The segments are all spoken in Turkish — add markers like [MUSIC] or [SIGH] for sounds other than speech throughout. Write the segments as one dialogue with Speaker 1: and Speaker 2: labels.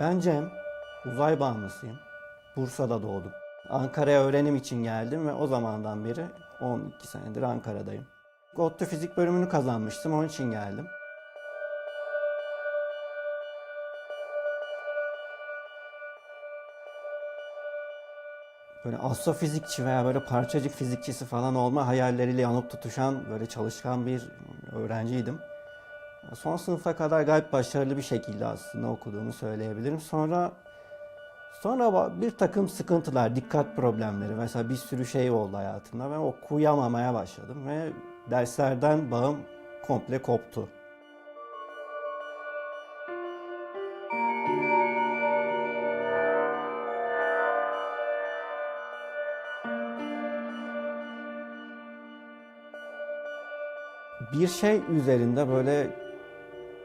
Speaker 1: Ben Cem, uzay bağımlısıyım. Bursa'da doğdum. Ankara'ya öğrenim için geldim ve o zamandan beri 12 senedir Ankara'dayım. ODTÜ fizik bölümünü kazanmıştım, onun için geldim. Böyle astrofizikçi veya böyle parçacık fizikçisi falan olma hayalleriyle yanıp tutuşan, böyle çalışkan bir öğrenciydim. Son sınıfa kadar gayet başarılı bir şekilde aslında okuduğumu söyleyebilirim. Sonra sonra bir takım sıkıntılar, dikkat problemleri mesela bir sürü şey oldu hayatımda. Ben okuyamamaya başladım ve derslerden bağım komple koptu. bir şey üzerinde böyle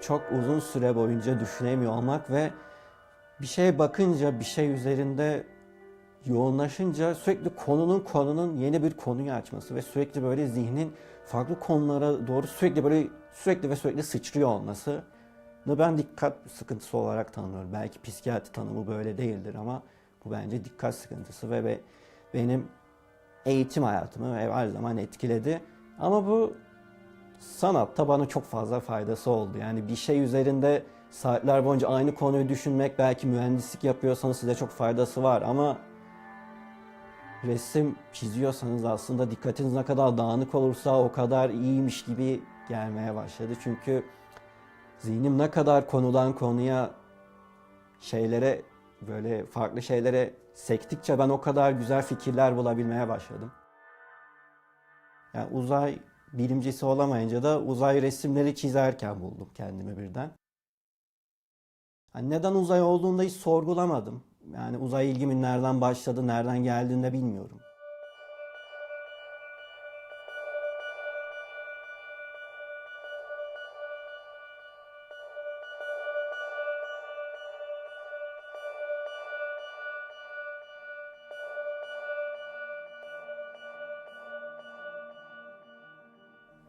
Speaker 1: çok uzun süre boyunca düşünemiyor olmak ve bir şeye bakınca bir şey üzerinde yoğunlaşınca sürekli konunun konunun yeni bir konuyu açması ve sürekli böyle zihnin farklı konulara doğru sürekli böyle sürekli ve sürekli sıçrıyor olması ben dikkat sıkıntısı olarak tanımlıyorum. Belki psikiyatri tanımı böyle değildir ama bu bence dikkat sıkıntısı ve be- benim eğitim hayatımı her zaman etkiledi. Ama bu sanatta bana çok fazla faydası oldu. Yani bir şey üzerinde saatler boyunca aynı konuyu düşünmek belki mühendislik yapıyorsanız size çok faydası var ama resim çiziyorsanız aslında dikkatiniz ne kadar dağınık olursa o kadar iyiymiş gibi gelmeye başladı. Çünkü zihnim ne kadar konudan konuya şeylere böyle farklı şeylere sektikçe ben o kadar güzel fikirler bulabilmeye başladım. Yani uzay bilimcisi olamayınca da uzay resimleri çizerken buldum kendimi birden. Hani neden uzay olduğunu da hiç sorgulamadım. Yani uzay ilgimin nereden başladı, nereden geldiğini de bilmiyorum.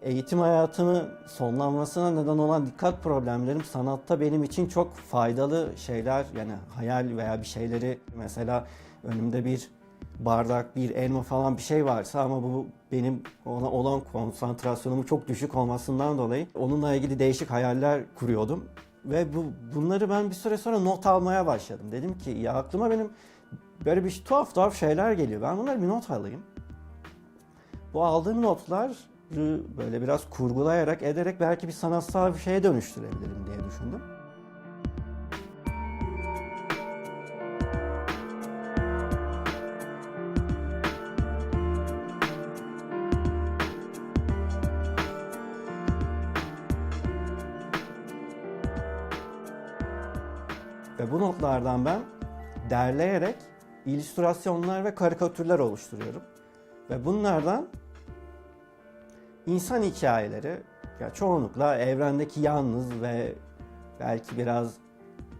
Speaker 1: Eğitim hayatımı sonlanmasına neden olan dikkat problemlerim sanatta benim için çok faydalı şeyler yani hayal veya bir şeyleri mesela önümde bir bardak, bir elma falan bir şey varsa ama bu benim ona olan konsantrasyonumu çok düşük olmasından dolayı onunla ilgili değişik hayaller kuruyordum. Ve bu bunları ben bir süre sonra not almaya başladım. Dedim ki ya aklıma benim böyle bir tuhaf tuhaf şeyler geliyor. Ben bunları bir not alayım. Bu aldığım notlar böyle biraz kurgulayarak ederek belki bir sanatsal bir şeye dönüştürebilirim diye düşündüm. Ve bu notlardan ben derleyerek illüstrasyonlar ve karikatürler oluşturuyorum. Ve bunlardan insan hikayeleri ya çoğunlukla evrendeki yalnız ve belki biraz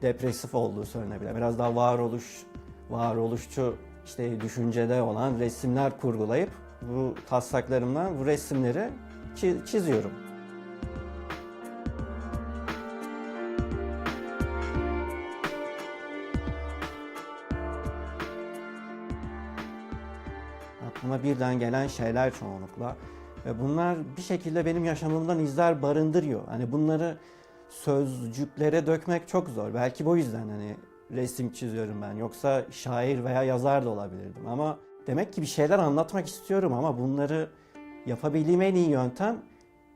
Speaker 1: depresif olduğu söylenebilir. Biraz daha varoluş, varoluşçu işte düşüncede olan resimler kurgulayıp bu taslaklarımdan bu resimleri çi- çiziyorum. Aklıma birden gelen şeyler çoğunlukla. Bunlar bir şekilde benim yaşamımdan izler barındırıyor. Hani bunları sözcüklere dökmek çok zor. Belki bu yüzden hani resim çiziyorum ben. Yoksa şair veya yazar da olabilirdim. Ama demek ki bir şeyler anlatmak istiyorum ama bunları yapabildiğim en iyi yöntem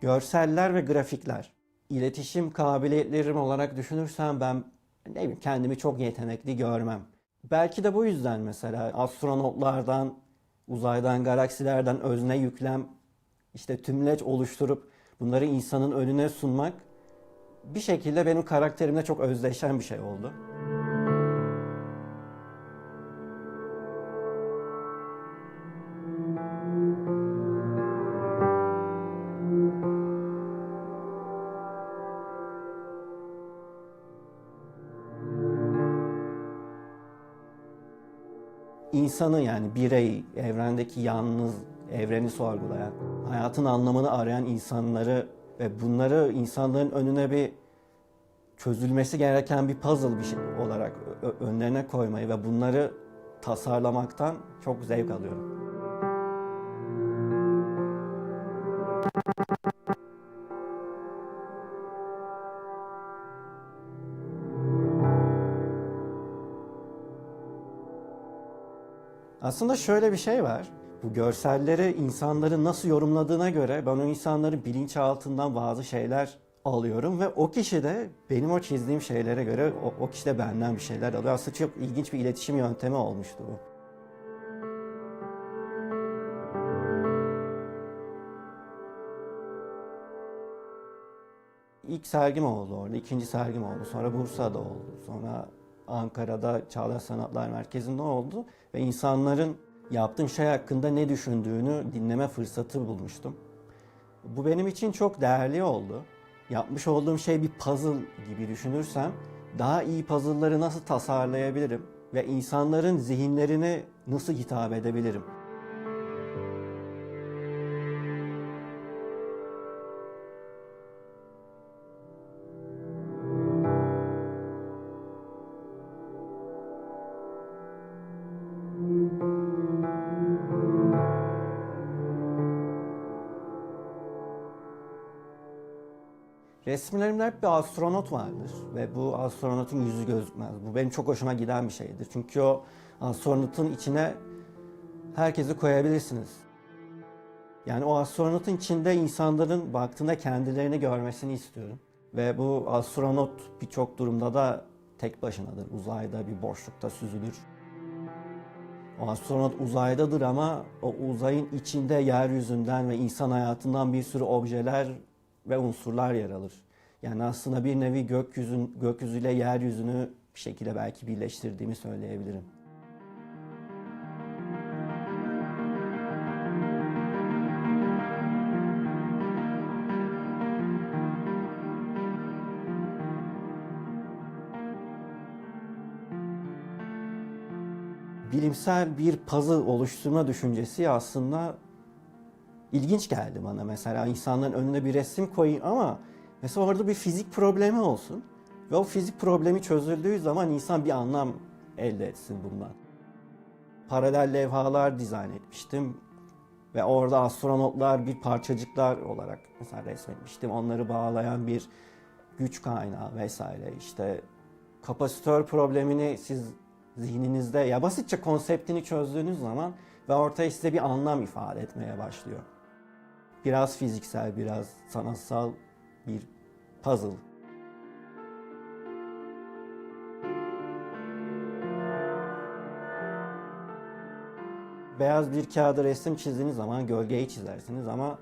Speaker 1: görseller ve grafikler. İletişim kabiliyetlerim olarak düşünürsem ben ne bileyim kendimi çok yetenekli görmem. Belki de bu yüzden mesela astronotlardan, uzaydan, galaksilerden özne yüklem, işte tümleç oluşturup bunları insanın önüne sunmak bir şekilde benim karakterimle çok özdeşen bir şey oldu. insanı yani bireyi, evrendeki yalnız, evreni sorgulayan, hayatın anlamını arayan insanları ve bunları insanların önüne bir çözülmesi gereken bir puzzle bir şey olarak önlerine koymayı ve bunları tasarlamaktan çok zevk alıyorum. Aslında şöyle bir şey var. Bu görselleri insanların nasıl yorumladığına göre ben o insanların bilinçaltından bazı şeyler alıyorum ve o kişi de benim o çizdiğim şeylere göre o, o kişi de benden bir şeyler alıyor. Aslında çok ilginç bir iletişim yöntemi olmuştu bu. İlk sergim oldu orada, ikinci sergim oldu. Sonra Bursa'da oldu. Sonra Ankara'da Çağdaş Sanatlar Merkezi'nde oldu. Ve insanların yaptığım şey hakkında ne düşündüğünü dinleme fırsatı bulmuştum. Bu benim için çok değerli oldu. Yapmış olduğum şey bir puzzle gibi düşünürsem daha iyi puzzle'ları nasıl tasarlayabilirim ve insanların zihinlerine nasıl hitap edebilirim? Resimlerimde hep bir astronot vardır ve bu astronotun yüzü gözükmez. Bu benim çok hoşuma giden bir şeydir. Çünkü o astronotun içine herkesi koyabilirsiniz. Yani o astronotun içinde insanların baktığında kendilerini görmesini istiyorum. Ve bu astronot birçok durumda da tek başınadır. Uzayda bir boşlukta süzülür. O astronot uzaydadır ama o uzayın içinde yeryüzünden ve insan hayatından bir sürü objeler ve unsurlar yer alır. Yani aslında bir nevi gökyüzün, gökyüzüyle yeryüzünü bir şekilde belki birleştirdiğimi söyleyebilirim. Bilimsel bir puzzle oluşturma düşüncesi aslında ilginç geldi bana mesela insanların önüne bir resim koyayım ama mesela orada bir fizik problemi olsun ve o fizik problemi çözüldüğü zaman insan bir anlam elde etsin bundan. Paralel levhalar dizayn etmiştim ve orada astronotlar bir parçacıklar olarak mesela resmetmiştim. Onları bağlayan bir güç kaynağı vesaire işte kapasitör problemini siz zihninizde ya basitçe konseptini çözdüğünüz zaman ve ortaya size bir anlam ifade etmeye başlıyor. Biraz fiziksel, biraz sanatsal bir puzzle. Beyaz bir kağıda resim çizdiğiniz zaman gölgeyi çizersiniz ama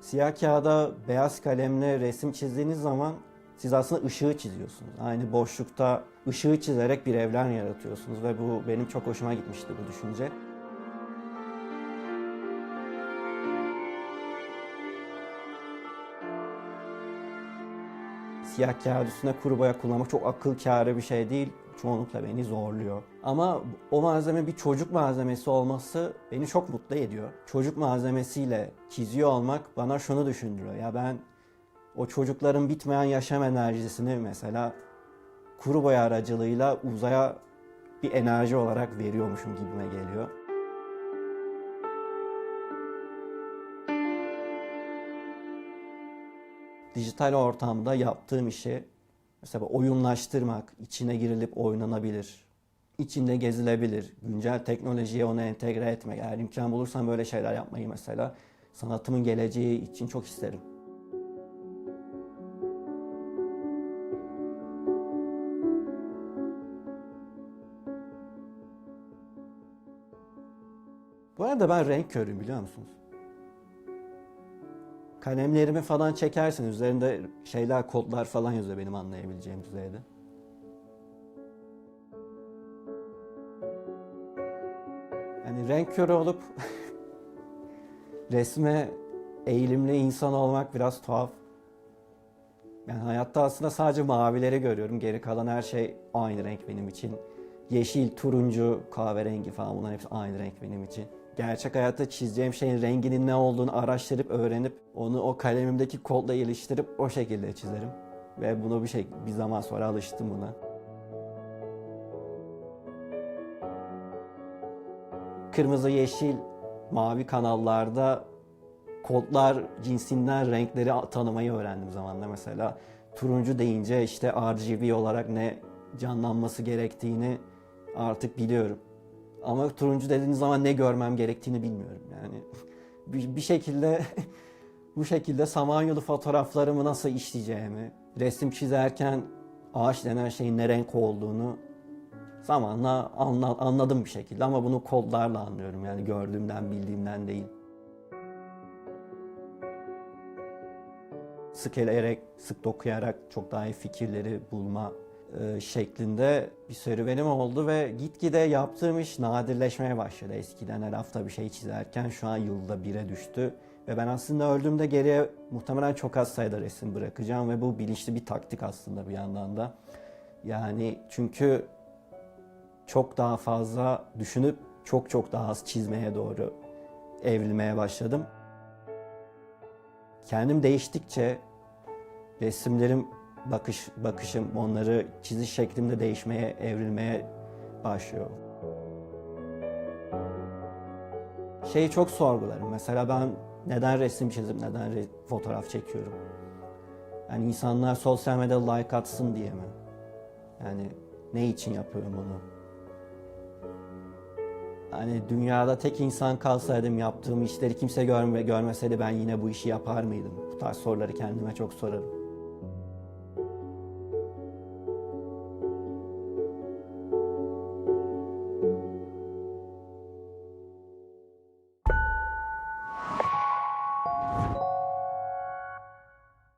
Speaker 1: siyah kağıda beyaz kalemle resim çizdiğiniz zaman siz aslında ışığı çiziyorsunuz. Aynı boşlukta ışığı çizerek bir evren yaratıyorsunuz ve bu benim çok hoşuma gitmişti bu düşünce. Siyah kağıt üstüne kuru boya kullanmak çok akıl kârı bir şey değil. Çoğunlukla beni zorluyor. Ama o malzeme bir çocuk malzemesi olması beni çok mutlu ediyor. Çocuk malzemesiyle çiziyor olmak bana şunu düşündürüyor. Ya ben o çocukların bitmeyen yaşam enerjisini mesela kuru boya aracılığıyla uzaya bir enerji olarak veriyormuşum gibime geliyor. Dijital ortamda yaptığım işi mesela oyunlaştırmak, içine girilip oynanabilir, içinde gezilebilir, güncel teknolojiye onu entegre etmek. Eğer imkan bulursam böyle şeyler yapmayı mesela sanatımın geleceği için çok isterim. Bu arada ben renk körüyüm biliyor musunuz? Kalemlerimi falan çekersin. Üzerinde şeyler, kodlar falan yazıyor benim anlayabileceğim düzeyde. Yani renk körü olup [LAUGHS] resme eğilimli insan olmak biraz tuhaf. Yani hayatta aslında sadece mavileri görüyorum. Geri kalan her şey aynı renk benim için. Yeşil, turuncu, kahverengi falan bunların hepsi aynı renk benim için gerçek hayatta çizeceğim şeyin renginin ne olduğunu araştırıp öğrenip onu o kalemimdeki kodla iliştirip o şekilde çizerim. ve bunu bir şey bir zaman sonra alıştım buna. Kırmızı, yeşil, mavi kanallarda kodlar cinsinden renkleri tanımayı öğrendim zamanla mesela. Turuncu deyince işte RGB olarak ne canlanması gerektiğini artık biliyorum. Ama turuncu dediğiniz zaman ne görmem gerektiğini bilmiyorum yani. [LAUGHS] Bir, bir şekilde [LAUGHS] bu şekilde Samanyolu fotoğraflarımı nasıl işleyeceğimi, resim çizerken ağaç denen şeyin ne renk olduğunu zamanla anla- anladım bir şekilde ama bunu kodlarla anlıyorum yani gördüğümden bildiğimden değil. Sık sık dokuyarak çok daha iyi fikirleri bulma şeklinde bir serüvenim oldu ve gitgide yaptığım iş nadirleşmeye başladı. Eskiden her hafta bir şey çizerken şu an yılda bire düştü. Ve ben aslında öldüğümde geriye muhtemelen çok az sayıda resim bırakacağım ve bu bilinçli bir taktik aslında bir yandan da. Yani çünkü çok daha fazla düşünüp çok çok daha az çizmeye doğru evrilmeye başladım. Kendim değiştikçe resimlerim bakış bakışım onları çiziş şeklimde değişmeye evrilmeye başlıyor. Şeyi çok sorgularım. Mesela ben neden resim çizip neden re- fotoğraf çekiyorum? Yani insanlar sosyal medyada like atsın diye mi? Yani ne için yapıyorum bunu? Hani dünyada tek insan kalsaydım yaptığım işleri kimse görme, görmeseydi ben yine bu işi yapar mıydım? Bu tarz soruları kendime çok sorarım.